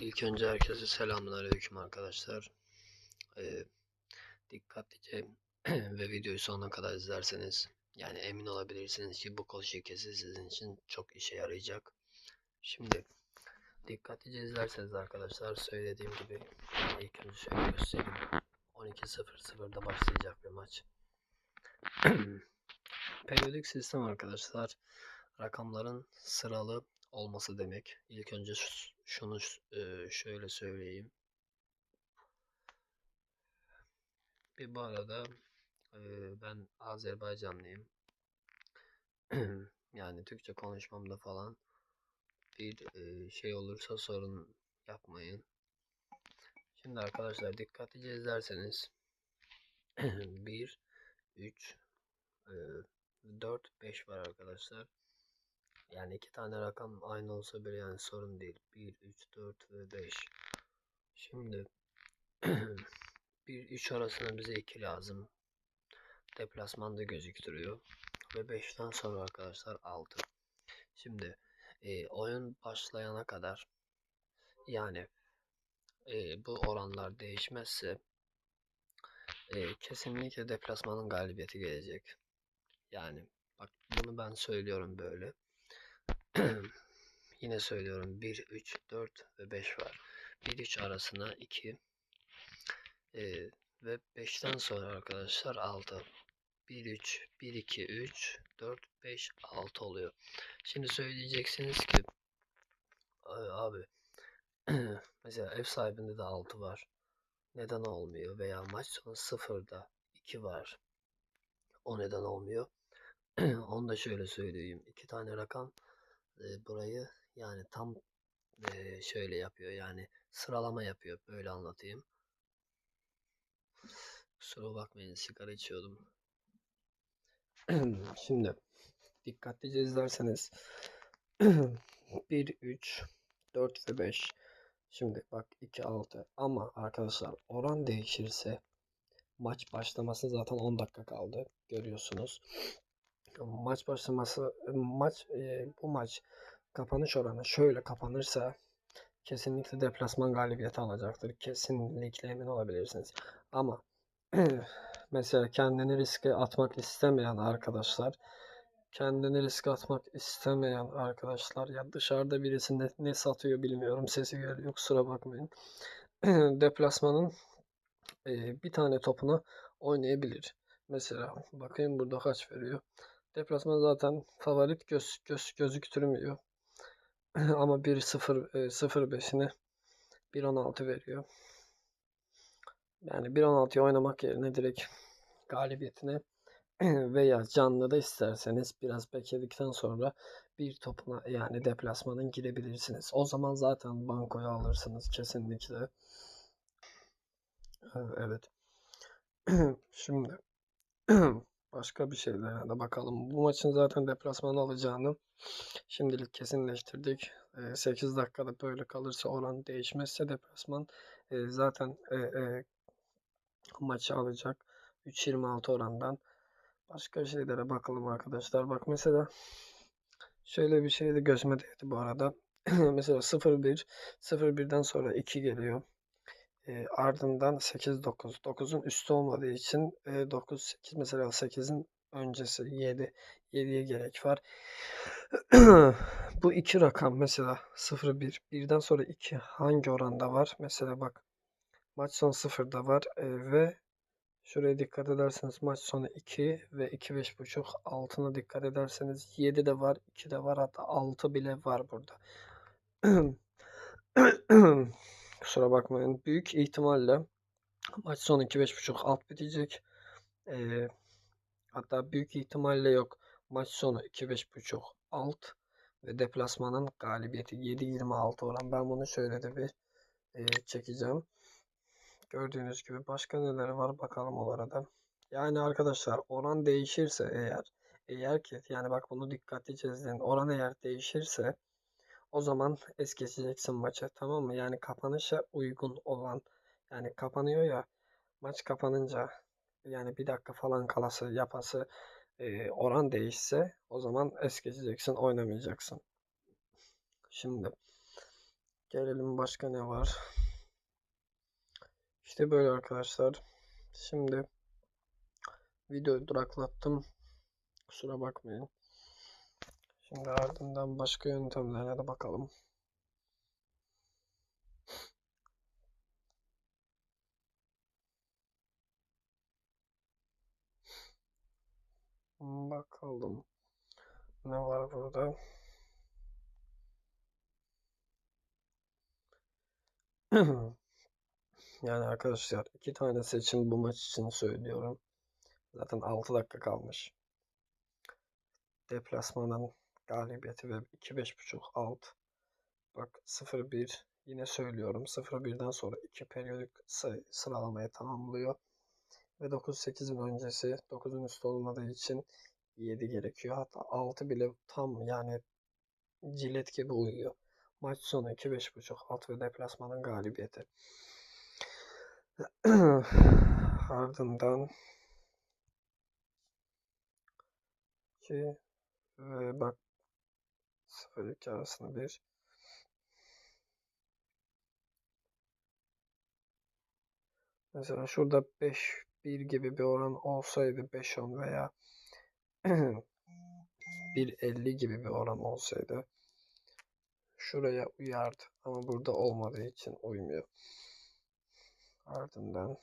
İlk önce herkese selamünaleyküm arkadaşlar. Ee, dikkatlice ve videoyu sonuna kadar izlerseniz yani emin olabilirsiniz ki bu kol şirketi sizin için çok işe yarayacak. Şimdi dikkatlice izlerseniz arkadaşlar söylediğim gibi ilk önce şöyle göstereyim. 12.00'da başlayacak bir maç. Periyodik sistem arkadaşlar rakamların sıralı olması demek. İlk önce şunu e, şöyle söyleyeyim. Bir bu arada e, ben Azerbaycanlıyım. Yani Türkçe konuşmamda falan bir e, şey olursa sorun yapmayın. Şimdi arkadaşlar dikkatlice izlerseniz 1 3 4 5 var arkadaşlar. Yani iki tane rakam aynı olsa bile yani sorun değil. 1, 3, 4 ve 5. Şimdi 1, 3 arasında bize 2 lazım. Deplasmanda gözüktürüyor. Ve 5'ten sonra arkadaşlar 6. Şimdi e, oyun başlayana kadar yani e, bu oranlar değişmezse e, kesinlikle deplasmanın galibiyeti gelecek. Yani bak bunu ben söylüyorum böyle. Yine söylüyorum 1, 3, 4 ve 5 var. 1, 3 arasına 2 ee, ve 5'ten sonra arkadaşlar 6. 1, 3, 1, 2, 3, 4, 5, 6 oluyor. Şimdi söyleyeceksiniz ki "Ay abi mesela ev sahibinde de 6 var. Neden olmuyor? Veya maç sonu 0'da 2 var. O neden olmuyor? Onu da şöyle söyleyeyim. İki tane rakam e, burayı yani tam e, şöyle yapıyor yani sıralama yapıyor böyle anlatayım. Kusura bakmayın sigara içiyordum. Şimdi dikkatlice izlerseniz 1 3 4 ve 5 Şimdi bak 2 6 ama arkadaşlar oran değişirse maç başlaması zaten 10 dakika kaldı görüyorsunuz. Maç başlaması maç e, bu maç kapanış oranı şöyle kapanırsa kesinlikle deplasman galibiyeti alacaktır. Kesinlikle emin olabilirsiniz. Ama mesela kendini riske atmak istemeyen arkadaşlar kendini riske atmak istemeyen arkadaşlar ya dışarıda birisi ne, ne satıyor bilmiyorum sesi geliyor kusura bakmayın. Deplasmanın e, bir tane topuna oynayabilir. Mesela bakayım burada kaç veriyor. Deplasman zaten favorit göz, göz gözüktürmüyor. Ama 1-0 e, 0-5'ine 1-16 veriyor. Yani 1-16'yı oynamak yerine direkt galibiyetine veya canlı da isterseniz biraz bekledikten sonra bir topuna yani deplasmanın girebilirsiniz. O zaman zaten bankoya alırsınız kesinlikle. Evet. Şimdi başka bir şeylere de bakalım. Bu maçın zaten deplasman alacağını şimdilik kesinleştirdik. 8 dakikada böyle kalırsa oran değişmezse deplasman e, zaten e, e, maçı alacak. 3.26 orandan. Başka şeylere bakalım arkadaşlar. Bak mesela şöyle bir şey de gözüme değdi bu arada. mesela 0-1 0-1'den sonra 2 geliyor. E, ardından 8-9. 9'un üstü olmadığı için e, 9-8 mesela 8'in öncesi 7. 7'ye gerek var. Bu iki rakam mesela 0-1. Birden sonra 2 hangi oranda var? Mesela bak maç sonu 0'da var e, ve şuraya dikkat ederseniz maç sonu 2 ve 2-5.5 altına dikkat ederseniz 7 de var 2 de var hatta 6 bile var burada. Kusura bakmayın. Büyük ihtimalle maç sonu 2-5.5 alt bitecek. Ee, hatta büyük ihtimalle yok. Maç sonu 2-5.5 alt ve deplasmanın galibiyeti 7-26 oran. Ben bunu şöyle de bir e, çekeceğim. Gördüğünüz gibi başka neler var bakalım o arada. Yani arkadaşlar oran değişirse eğer eğer ki yani bak bunu dikkatlice izleyin. Oran eğer değişirse o zaman es geçeceksin maçı tamam mı? Yani kapanışa uygun olan yani kapanıyor ya maç kapanınca yani bir dakika falan kalası yapası e, oran değişse o zaman es geçeceksin oynamayacaksın. Şimdi Gelelim başka ne var? İşte böyle arkadaşlar. Şimdi videoyu duraklattım. Kusura bakmayın. Şimdi ardından başka yöntemlerine de bakalım. Bakalım. Ne var burada? Yani arkadaşlar iki tane seçim bu maç için söylüyorum. Zaten 6 dakika kalmış. Deplasmanın galibiyeti ve 2-5.5 alt. Bak 0-1 yine söylüyorum. 0-1'den sonra 2 periyodik sayı sıralamayı tamamlıyor. Ve 9-8'in öncesi 9'un üstü olmadığı için 7 gerekiyor. Hatta 6 bile tam yani cilet gibi uyuyor. Maç sonu 2-5.5 alt ve deplasmanın galibiyeti. Ardından ki ve bak 0-2 arasında bir Mesela şurada 5-1 gibi bir oran olsaydı 5-10 veya 1.50 gibi bir oran olsaydı şuraya uyardı ama burada olmadığı için uymuyor. Ardından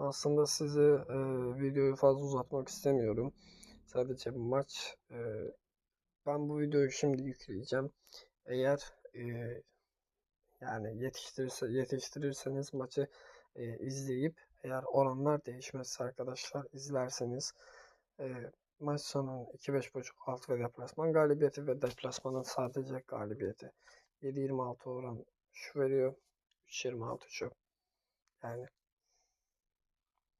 aslında size e, videoyu fazla uzatmak istemiyorum. Sadece maç e, ben bu videoyu şimdi yükleyeceğim. Eğer e, yani yetiştirirse yetiştirirseniz maçı e, izleyip eğer oranlar değişmezse arkadaşlar izlerseniz e, maç sonu 2-5.5 alt ve deplasman galibiyeti ve deplasmanın sadece galibiyeti 7-26 oran şu veriyor 3-26 şu yani